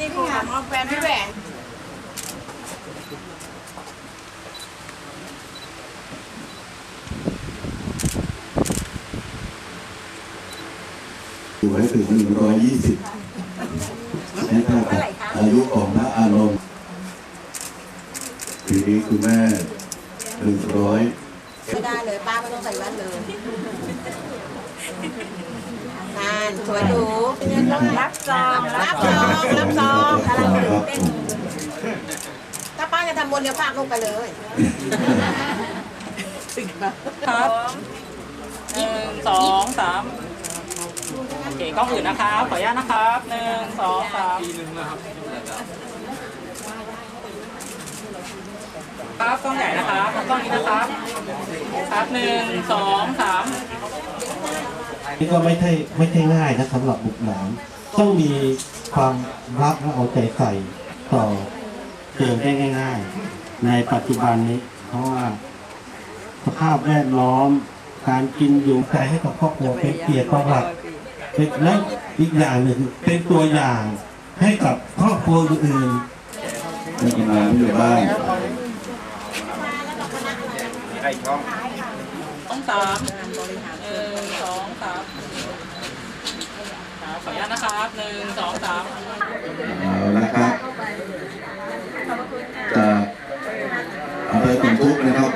นี่คือถามอาแฟนพี่แหวนอยู่ให้ถึง120นี่เท่ากับอายุของพระอานนท์ปีนี้คุณแม่100ไม่ได้เลยป้าไม่ต้องใส่แว่นเลยนานสวยห รับซองรับซองรับซองกำลังตื่นเต้นถ้าป้าจะทำบนเดี๋ยวฝากลูกไปเลยครับหนึ่งสองสามโอเคกล้องอื่นนะครับ ขออนุญาตนะครับหนึ่งสองสามครับกล้องใหญ่นะครับกล้องนี้นะครับ ครับหนึ่งสองสาม นี่ก็ไม่ใช่ไม่ใช่ง่ายนะสำหรับบุกหลานต้องมีความรักและเอาใจใส่ต่อเจอได้ง่าย ๆ ในปัจจุบันนี้ เพราะว่าสภาพแวดล้อม การกินอยู่ใจให้กับครอบครัวเป็นเกียรติประวัติเป็นและอีกอย่างหนึ่งเป็นตัวอย่างให้กับครอบครัวอื่นๆท่านกำนันผู้ใหญ่บ้านต้องสามหนึ่งสองสามครับขออนุญาตนะ ครับหนึ่งสองสามเอาละครับจากอำเภอขุนทุกนะครับ